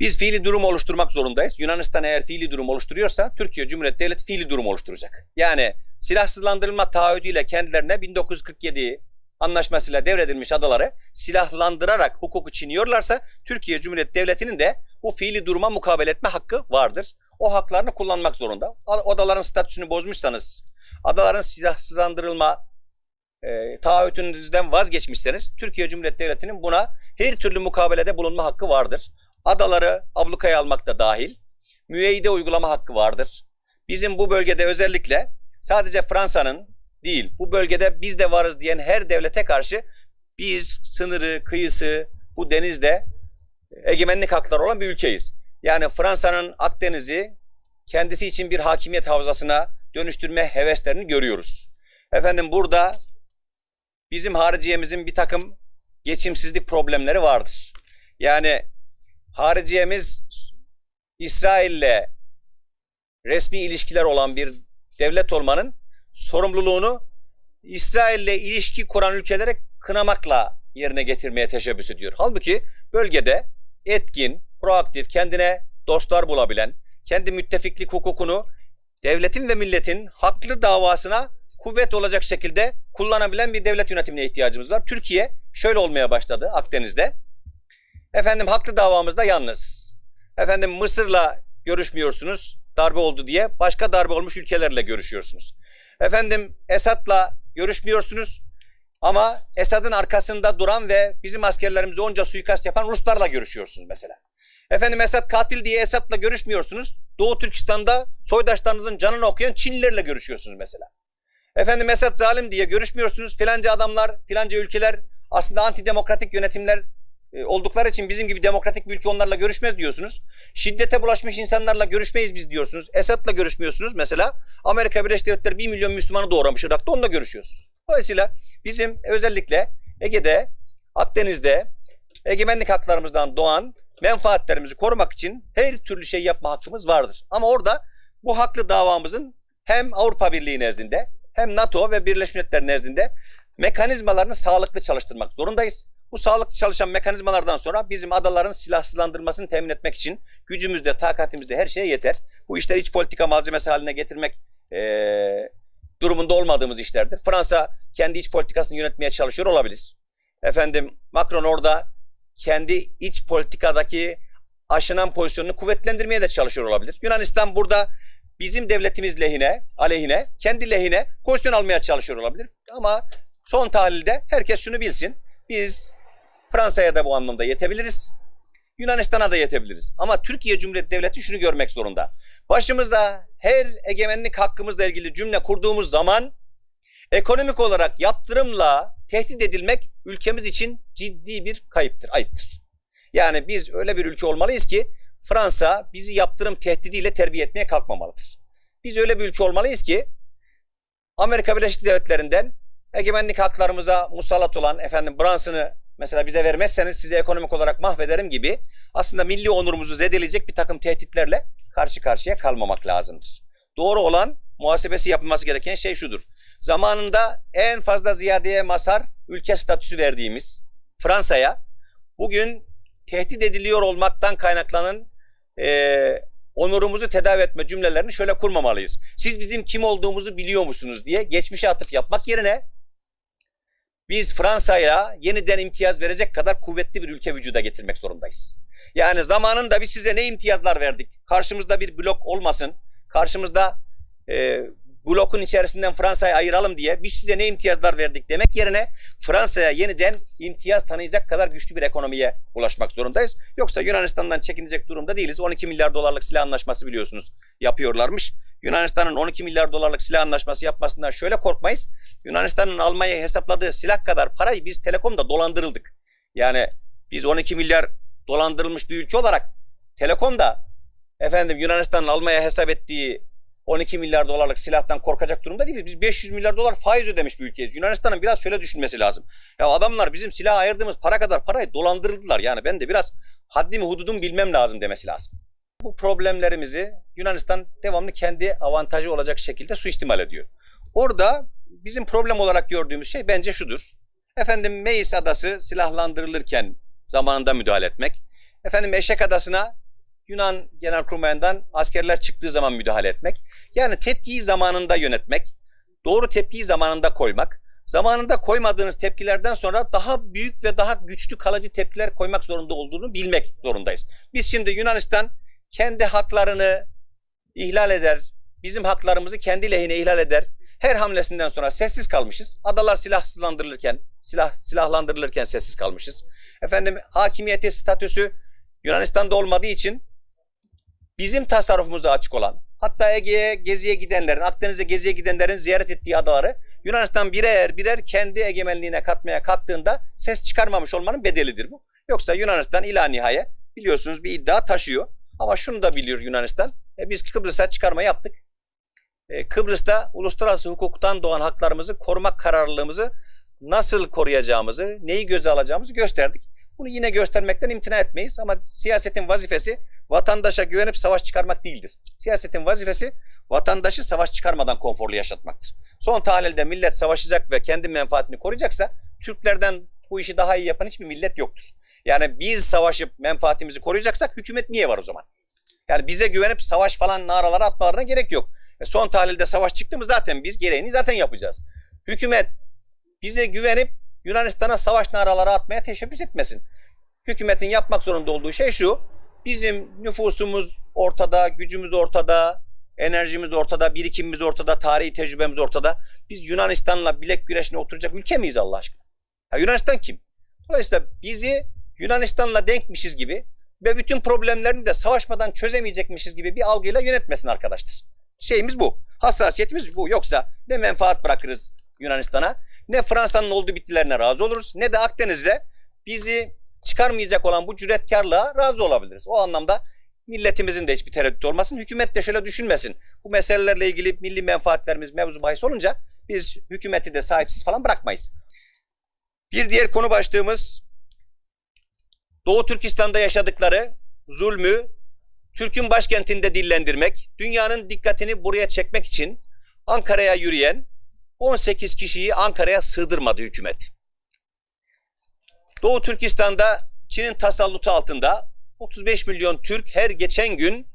Biz fiili durum oluşturmak zorundayız. Yunanistan eğer fiili durum oluşturuyorsa Türkiye Cumhuriyeti Devleti fiili durum oluşturacak. Yani silahsızlandırılma taahhüdüyle kendilerine 1947 anlaşmasıyla devredilmiş adaları silahlandırarak hukuku çiğniyorlarsa Türkiye Cumhuriyeti Devleti'nin de bu fiili duruma mukabele etme hakkı vardır. O haklarını kullanmak zorunda. Adaların statüsünü bozmuşsanız, adaların silahsızlandırılma e, taahhütünüzden vazgeçmişseniz Türkiye Cumhuriyeti Devleti'nin buna her türlü mukabelede bulunma hakkı vardır. Adaları ablukaya almak da dahil. Müeyyide uygulama hakkı vardır. Bizim bu bölgede özellikle sadece Fransa'nın değil bu bölgede biz de varız diyen her devlete karşı biz sınırı, kıyısı, bu denizde egemenlik hakları olan bir ülkeyiz. Yani Fransa'nın Akdeniz'i kendisi için bir hakimiyet havzasına dönüştürme heveslerini görüyoruz. Efendim burada bizim hariciyemizin bir takım geçimsizlik problemleri vardır. Yani hariciyemiz İsrail'le resmi ilişkiler olan bir devlet olmanın sorumluluğunu İsrail'le ilişki kuran ülkelere kınamakla yerine getirmeye teşebbüs ediyor. Halbuki bölgede etkin, proaktif, kendine dostlar bulabilen, kendi müttefiklik hukukunu devletin ve milletin haklı davasına kuvvet olacak şekilde kullanabilen bir devlet yönetimine ihtiyacımız var. Türkiye şöyle olmaya başladı Akdeniz'de. Efendim haklı davamızda yalnız. Efendim Mısır'la görüşmüyorsunuz darbe oldu diye başka darbe olmuş ülkelerle görüşüyorsunuz. Efendim Esad'la görüşmüyorsunuz ama Esad'ın arkasında duran ve bizim askerlerimize onca suikast yapan Ruslarla görüşüyorsunuz mesela. Efendim Esad katil diye Esad'la görüşmüyorsunuz. Doğu Türkistan'da soydaşlarınızın canını okuyan Çinlilerle görüşüyorsunuz mesela. Efendim Esad zalim diye görüşmüyorsunuz. Filanca adamlar, filanca ülkeler aslında antidemokratik yönetimler oldukları için bizim gibi demokratik bir ülke onlarla görüşmez diyorsunuz. Şiddete bulaşmış insanlarla görüşmeyiz biz diyorsunuz. Esad'la görüşmüyorsunuz mesela. Amerika Birleşik Devletleri 1 milyon Müslümanı doğramış Irak'ta onunla görüşüyorsunuz. Dolayısıyla bizim özellikle Ege'de, Akdeniz'de egemenlik haklarımızdan doğan menfaatlerimizi korumak için her türlü şey yapma hakkımız vardır. Ama orada bu haklı davamızın hem Avrupa Birliği nezdinde hem NATO ve Birleşmiş Milletler nezdinde mekanizmalarını sağlıklı çalıştırmak zorundayız. Bu sağlıklı çalışan mekanizmalardan sonra bizim adaların silahsızlandırmasını temin etmek için gücümüzde, takatimizde her şeye yeter. Bu işleri iç politika malzemesi haline getirmek ee, durumunda olmadığımız işlerdir. Fransa kendi iç politikasını yönetmeye çalışıyor olabilir. Efendim Macron orada kendi iç politikadaki aşınan pozisyonunu kuvvetlendirmeye de çalışıyor olabilir. Yunanistan burada bizim devletimiz lehine, aleyhine, kendi lehine pozisyon almaya çalışıyor olabilir. Ama son tahlilde herkes şunu bilsin. Biz Fransa'ya da bu anlamda yetebiliriz. Yunanistan'a da yetebiliriz. Ama Türkiye Cumhuriyeti Devleti şunu görmek zorunda. Başımıza her egemenlik hakkımızla ilgili cümle kurduğumuz zaman ekonomik olarak yaptırımla tehdit edilmek ülkemiz için ciddi bir kayıptır, ayıptır. Yani biz öyle bir ülke olmalıyız ki Fransa bizi yaptırım tehdidiyle terbiye etmeye kalkmamalıdır. Biz öyle bir ülke olmalıyız ki Amerika Birleşik Devletleri'nden egemenlik haklarımıza musallat olan efendim Brunson'ı mesela bize vermezseniz sizi ekonomik olarak mahvederim gibi aslında milli onurumuzu zedeleyecek bir takım tehditlerle karşı karşıya kalmamak lazımdır. Doğru olan muhasebesi yapılması gereken şey şudur. Zamanında en fazla ziyadeye mazhar ülke statüsü verdiğimiz Fransa'ya bugün tehdit ediliyor olmaktan kaynaklanan e, onurumuzu tedavi etme cümlelerini şöyle kurmamalıyız. Siz bizim kim olduğumuzu biliyor musunuz diye geçmişe atıf yapmak yerine biz Fransa'ya yeniden imtiyaz verecek kadar kuvvetli bir ülke vücuda getirmek zorundayız. Yani zamanında biz size ne imtiyazlar verdik? Karşımızda bir blok olmasın. Karşımızda e, blokun içerisinden Fransa'yı ayıralım diye biz size ne imtiyazlar verdik demek yerine Fransa'ya yeniden imtiyaz tanıyacak kadar güçlü bir ekonomiye ulaşmak zorundayız. Yoksa Yunanistan'dan çekinecek durumda değiliz. 12 milyar dolarlık silah anlaşması biliyorsunuz yapıyorlarmış. Yunanistan'ın 12 milyar dolarlık silah anlaşması yapmasından şöyle korkmayız. Yunanistan'ın Almanya'ya hesapladığı silah kadar parayı biz Telekom'da dolandırıldık. Yani biz 12 milyar dolandırılmış bir ülke olarak Telekom'da efendim Yunanistan'ın Almanya'ya hesap ettiği 12 milyar dolarlık silahtan korkacak durumda değiliz. Biz 500 milyar dolar faiz ödemiş bir ülkeyiz. Yunanistan'ın biraz şöyle düşünmesi lazım. Ya adamlar bizim silah ayırdığımız para kadar parayı dolandırdılar. Yani ben de biraz haddimi hududumu bilmem lazım demesi lazım. Bu problemlerimizi Yunanistan devamlı kendi avantajı olacak şekilde suistimal ediyor. Orada bizim problem olarak gördüğümüz şey bence şudur. Efendim Meis adası silahlandırılırken zamanında müdahale etmek. Efendim Eşek Adası'na Yunan Genelkurmay'ından askerler çıktığı zaman müdahale etmek. Yani tepkiyi zamanında yönetmek, doğru tepkiyi zamanında koymak. Zamanında koymadığınız tepkilerden sonra daha büyük ve daha güçlü kalıcı tepkiler koymak zorunda olduğunu bilmek zorundayız. Biz şimdi Yunanistan kendi haklarını ihlal eder, bizim haklarımızı kendi lehine ihlal eder. Her hamlesinden sonra sessiz kalmışız. Adalar silahsızlandırılırken, silah silahlandırılırken sessiz kalmışız. Efendim hakimiyeti statüsü Yunanistan'da olmadığı için bizim tasarrufumuza açık olan, hatta Ege'ye geziye gidenlerin, Akdeniz'e geziye gidenlerin ziyaret ettiği adaları Yunanistan birer birer kendi egemenliğine katmaya kalktığında ses çıkarmamış olmanın bedelidir bu. Yoksa Yunanistan ila nihaye biliyorsunuz bir iddia taşıyor. Ama şunu da biliyor Yunanistan. E biz Kıbrıs'a çıkarma yaptık. E, Kıbrıs'ta uluslararası hukuktan doğan haklarımızı korumak kararlılığımızı nasıl koruyacağımızı, neyi göze alacağımızı gösterdik. Bunu yine göstermekten imtina etmeyiz ama siyasetin vazifesi vatandaşa güvenip savaş çıkarmak değildir. Siyasetin vazifesi vatandaşı savaş çıkarmadan konforlu yaşatmaktır. Son tahlilde millet savaşacak ve kendi menfaatini koruyacaksa Türklerden bu işi daha iyi yapan hiçbir millet yoktur. Yani biz savaşıp menfaatimizi koruyacaksak hükümet niye var o zaman? Yani bize güvenip savaş falan naraları atmalarına gerek yok. E son tahlilde savaş çıktı mı zaten biz gereğini zaten yapacağız. Hükümet bize güvenip Yunanistan'a savaş naraları atmaya teşebbüs etmesin. Hükümetin yapmak zorunda olduğu şey şu. Bizim nüfusumuz ortada, gücümüz ortada, enerjimiz ortada, birikimimiz ortada, tarihi tecrübemiz ortada. Biz Yunanistan'la bilek güreşine oturacak ülke miyiz Allah aşkına? Ha, Yunanistan kim? Dolayısıyla bizi Yunanistan'la denkmişiz gibi ve bütün problemlerini de savaşmadan çözemeyecekmişiz gibi bir algıyla yönetmesin arkadaşlar. Şeyimiz bu. Hassasiyetimiz bu. Yoksa ne menfaat bırakırız Yunanistan'a ne Fransa'nın olduğu bittilerine razı oluruz ne de Akdeniz'de bizi çıkarmayacak olan bu cüretkarlığa razı olabiliriz. O anlamda milletimizin de hiçbir tereddüt olmasın. Hükümet de şöyle düşünmesin. Bu meselelerle ilgili milli menfaatlerimiz mevzu bahis olunca biz hükümeti de sahipsiz falan bırakmayız. Bir diğer konu başlığımız Doğu Türkistan'da yaşadıkları zulmü Türk'ün başkentinde dillendirmek, dünyanın dikkatini buraya çekmek için Ankara'ya yürüyen 18 kişiyi Ankara'ya sığdırmadı hükümet. Doğu Türkistan'da Çin'in tasallutu altında 35 milyon Türk her geçen gün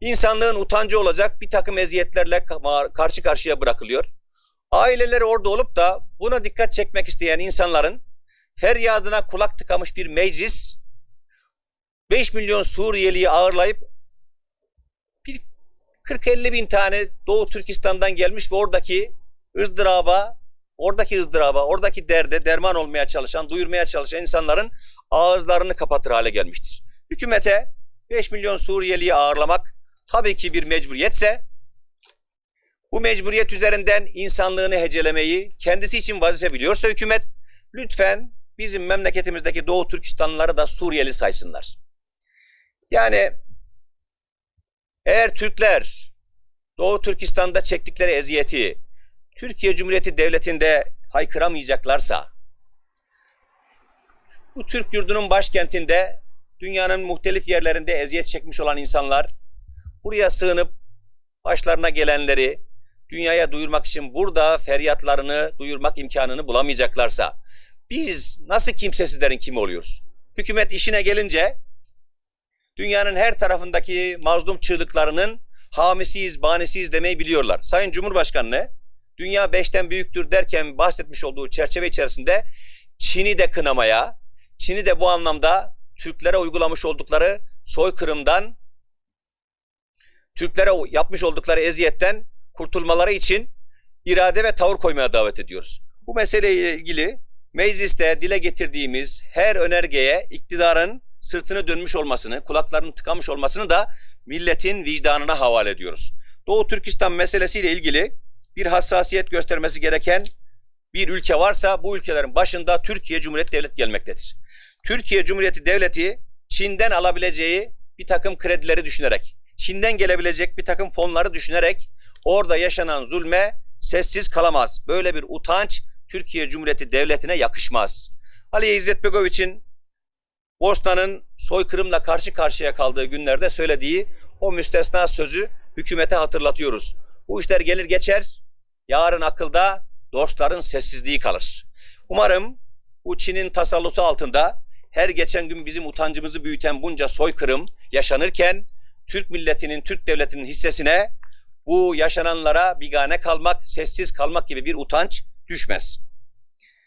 insanlığın utancı olacak bir takım eziyetlerle karşı karşıya bırakılıyor. Aileleri orada olup da buna dikkat çekmek isteyen insanların feryadına kulak tıkamış bir meclis 5 milyon Suriyeliyi ağırlayıp bir 40-50 bin tane Doğu Türkistan'dan gelmiş ve oradaki ızdıraba, oradaki ızdıraba, oradaki derde derman olmaya çalışan, duyurmaya çalışan insanların ağızlarını kapatır hale gelmiştir. Hükümete 5 milyon Suriyeliyi ağırlamak tabii ki bir mecburiyetse bu mecburiyet üzerinden insanlığını hecelemeyi kendisi için vazife biliyorsa hükümet lütfen bizim memleketimizdeki Doğu Türkistanlıları da Suriyeli saysınlar. Yani eğer Türkler Doğu Türkistan'da çektikleri eziyeti Türkiye Cumhuriyeti Devleti'nde haykıramayacaklarsa bu Türk yurdunun başkentinde dünyanın muhtelif yerlerinde eziyet çekmiş olan insanlar buraya sığınıp başlarına gelenleri dünyaya duyurmak için burada feryatlarını duyurmak imkanını bulamayacaklarsa biz nasıl kimsesizlerin kimi oluyoruz? Hükümet işine gelince dünyanın her tarafındaki mazlum çığlıklarının hamisiyiz, banisiyiz demeyi biliyorlar. Sayın Cumhurbaşkanı dünya beşten büyüktür derken bahsetmiş olduğu çerçeve içerisinde Çin'i de kınamaya, Çin'i de bu anlamda Türklere uygulamış oldukları soykırımdan, Türklere yapmış oldukları eziyetten kurtulmaları için irade ve tavır koymaya davet ediyoruz. Bu meseleyle ilgili mecliste dile getirdiğimiz her önergeye iktidarın sırtını dönmüş olmasını, kulaklarını tıkamış olmasını da milletin vicdanına havale ediyoruz. Doğu Türkistan meselesiyle ilgili bir hassasiyet göstermesi gereken bir ülke varsa bu ülkelerin başında Türkiye Cumhuriyeti Devleti gelmektedir. Türkiye Cumhuriyeti Devleti Çin'den alabileceği bir takım kredileri düşünerek, Çin'den gelebilecek bir takım fonları düşünerek orada yaşanan zulme sessiz kalamaz. Böyle bir utanç Türkiye Cumhuriyeti Devleti'ne yakışmaz. Ali İzzet Begoviç'in Bosna'nın soykırımla karşı karşıya kaldığı günlerde söylediği o müstesna sözü hükümete hatırlatıyoruz. Bu işler gelir geçer, yarın akılda dostların sessizliği kalır. Umarım bu Çin'in tasallutu altında her geçen gün bizim utancımızı büyüten bunca soykırım yaşanırken Türk milletinin, Türk devletinin hissesine bu yaşananlara bigane kalmak, sessiz kalmak gibi bir utanç düşmez.